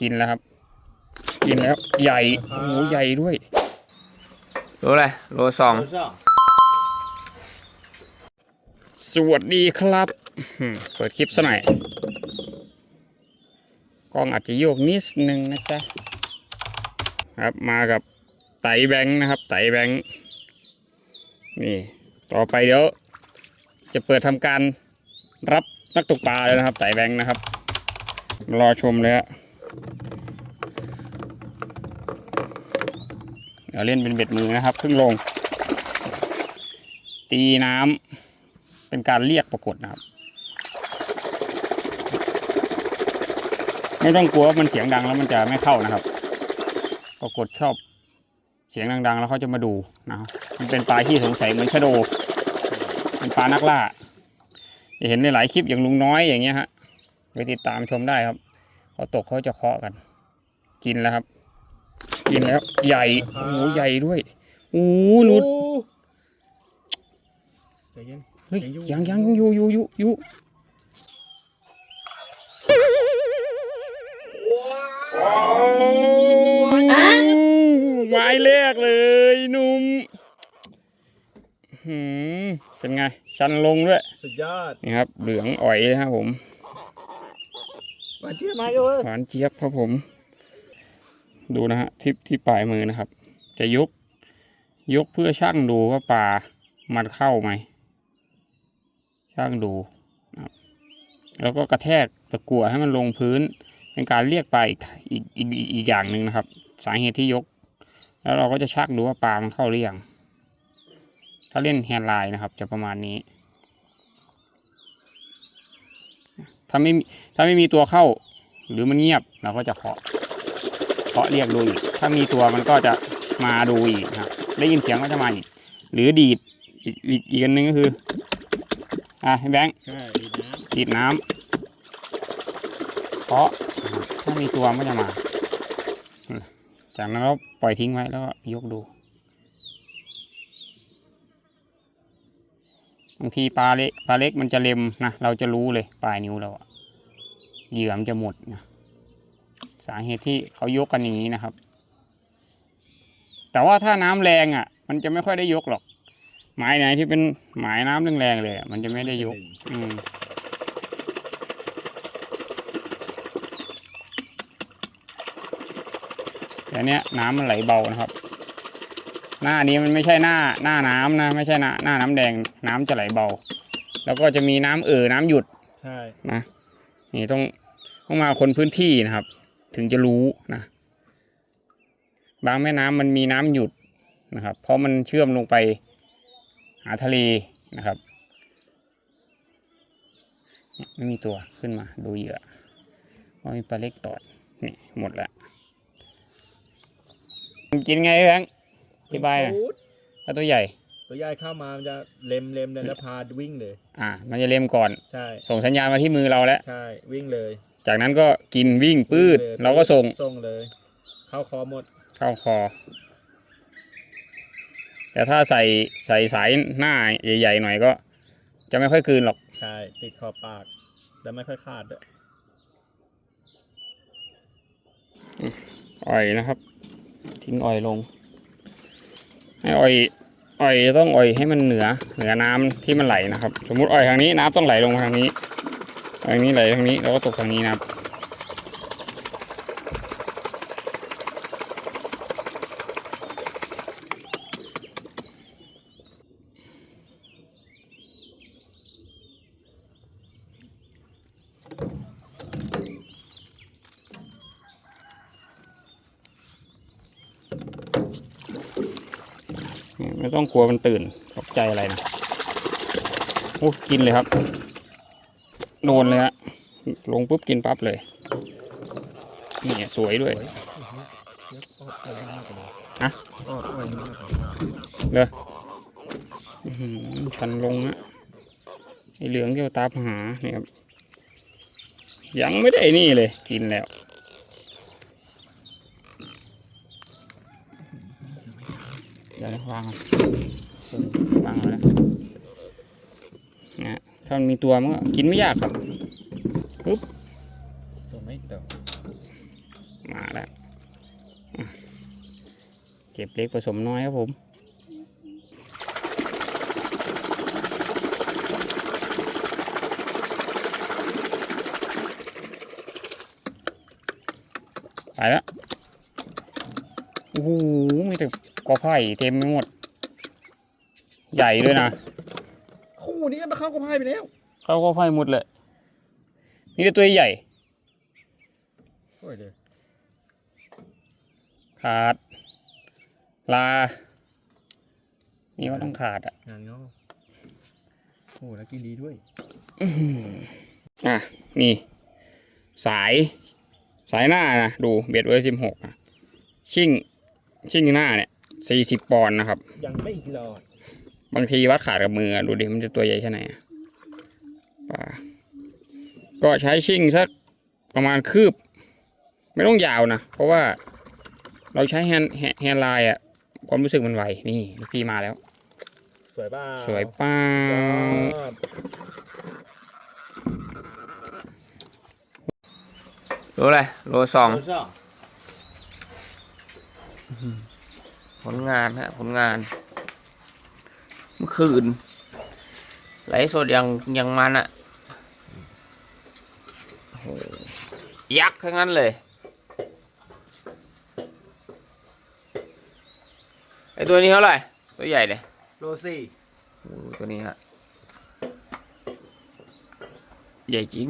กินแล้วครับ กินแล้ว ใหญ่โอ้โหใหญ่ด้วยโลอะไรโลสอง上，สวัสดีครับอืมเปิดคลิปซะหน่อยกล้องอาจจะโยกนิดนึงนะจ๊ะครับมากับไตแบงค์นะครับ ไตแบงค์นี่ ต่อไปเดี๋ยว จะเปิดทำการรับนักตกปลาเลยนะครับ ไตแบงค์นะครับ รอชมเลยฮะ เดี๋ยวเล่นเป็นเบ็ดมือนะครับครึ่งลง ตีน้ำเป็นการเรียกปรากฏนะครับ ไม่ต้องกลัวว่ามันเสียงดังแล้วมันจะไม่เข้านะครับ ปรากฏชอบเสียงดังๆ แล้วเขาจะมาดูนะครับมันเป็นปลาที่สงสัยเหมือนชะโดเป็นปลานักล่าจะเห็นในหลายคลิปอย่างลุงน้อยอย่างเงี้ยฮะไปติดตามชมได้ครับเขาตกเขาจะเคาะกัน กินแล้วครับ กินแล้ว ใหญ่ โอ้โหใหญ่ด้วยโอ้โหหลุดใจเย็นเฮ้ยยังอยู่ยังยังอยู่อยู่อยู่อยู่หมายแรกเลยหนุ่มหืมเป็นไง ชันลงด้วย สุดยอด นี่ครับ เหลืองอ่อยเลยครับผม หวานเจี๊ยบมาอยู่เว้ยหวานเจี๊ยบครับผม ดูนะฮะที่ที่ปลายมือนะครับ จะยก ยกเพื่อช่างดูว่าปลามันเข้าไหมช่างดูนะครับแล้วก็กระแทกตะกั่วให้มันลงพื้น เป็นการเรียกปลาอีกอีกอีกอีกอีกอย่างหนึ่งนะครับ สาเหตุที่ยก แล้วเราก็จะชักดูว่าปลามันเข้าหรือยังถ้าเล่นแฮนด์ไลน์นะครับ จะประมาณนี้ ถ้าไม่ถ้าไม่มีตัวเข้า หรือมันเงียบเราก็จะเคาะ เคาะเรียกดูอีกถ้ามีตัวมันก็จะมาดูอีกนะครับ ได้ยินเสียงก็จะมาอีก หรือดีดอีกอีกอันนึงก็คือ อะให้แบงค์ดีดน้ำเคาะถ้ามีตัวมันจะมา จากนั้นเราปล่อยทิ้งไว้แล้วยกดูบางทีปลาเล็กปลาเล็กมันจะเล็มนะเราจะรู้เลยปลายนิ้วเราเหยื่อมจะหมดนะ สาเหตุที่เขายกกันอย่างนี้นะครับ แต่ว่าถ้าน้ำแรงอะ มันจะไม่ค่อยได้ยกหรอกหมายไหนที่เป็นหมายน้ำแรงๆเลยอะมันจะไม่ได้ยก อืมแต่เนี้ยน้ำมันไหลเบานะครับ หน้านี้มันไม่ใช่หน้าหน้าน้ำนะ ไม่ใช่หน้าหน้าน้ำแดงน้ำจะไหลเบา แล้วก็จะมีน้ำเอ่อน้ำหยุด ใช่นะนี่ต้องต้องมาคนพื้นที่นะครับ ถึงจะรู้นะบางแม่น้ำมันมีน้ำหยุดนะครับ เพราะมันเชื่อมลงไปหาทะเลนะครับเนี่ยไม่มีตัวขึ้นมาดูเหยื่อว่ามีปลาเล็กตอดนี่หมดแล้วกินไงแบงค์อธิบายหน่อยตูดถ้าตัวใหญ่ ตัวใหญ่เข้ามามันจะเล็มเล็มเลยแล้วพาวิ่งเลย อ่า มันจะเล็มก่อน ใช่ ส่งสัญญาณมาที่มือเราแล้ว ใช่ วิ่งเลย จากนั้นก็กินวิ่งปืดวิ่งลยเราก็ส่งส่งเลย เข้าคอหมด เข้าคอ แต่ถ้าใส่ใส่สายหน้าใหญ่ๆหน่อยก็ จะไม่ค่อยกลืนหรอก ใช่ ติดขอบปาก แล้วไม่ค่อยขาดด้วยอ่อยนะครับ ทิ้งอ่อยลง ให้อ่อยอ่อยต้องอ่อยให้มันเหนือเหนือน้ำที่มันไหลนะครับ สมมุติอ่อยทางนี้น้ำต้องไหลลงทางนี้ ทางนี้ไหลทางนี้แล้วก็ตกทางนี้นะครับไม่ต้องกลัวมันตื่นตกใจอะไรนะโอ้กินเลยครับ โดนเลยฮะลงปุ๊บกินปั๊บเลย นี่สวยด้วยฮะเลยชันลงฮะไอเหลืองที่เราตามหาเนี่ยครับ ยังไม่ได้นี่เลย กินแล้วเดี๋ยวนะวางก่อนเออวางแล้วามันมีตัวมันก็กินไม่ยากครับปุ๊บตัวไม่โตมาแล้วเก็บเล็กผสมน้อยครับผมไปแล้วโอ้โหมีแต่กอไผ่เต็มไปหมด ใหญ่ด้วยนะ คู่นี้ก็เข้ากระพายไปแล้ว เขากอไผ่หมดเลยนี่แต่ตัวใหญ่ โอ้ยเดี๋ยวขาด ลา นี่ว่าต้องขาดอะ งานงอกโอ้แล้วกินดีด้วย อะ นี่ สาย สายหน้านะ ดูเบ็ดเวอร์สิบหกะชิ่ง ชิ่งหน้าเนี่ยสี่สิบปอนด์นะครับ ยังไม่รอด บางทีวัดขาดกับมืออะดูดิมันจะตัวใหญ่แค่ไหนอะปลาก็ใช้ชิ่งสักประมาณคืบ ไม่ต้องยาวนะ เพราะว่าเราใช้แฮนด์แฮนด์แฮนด์ไลน์อะความรู้สึกมันไว นี่ลูกพี่มาแล้ว สวยเปล่าสวยป้ายวอดรู้เลยโลสองโลสองผลงานฮะผลงานเมื่อ คืนไลฟ์สดยังยังมันอะโอ้โหยักษ์ทั้งนั้นเลยไอตัวนี้เท่าไหร่ ตัวใหญ่เลยโลสี่โอ้โหตัวนี้ฮะ ใหญ่จริง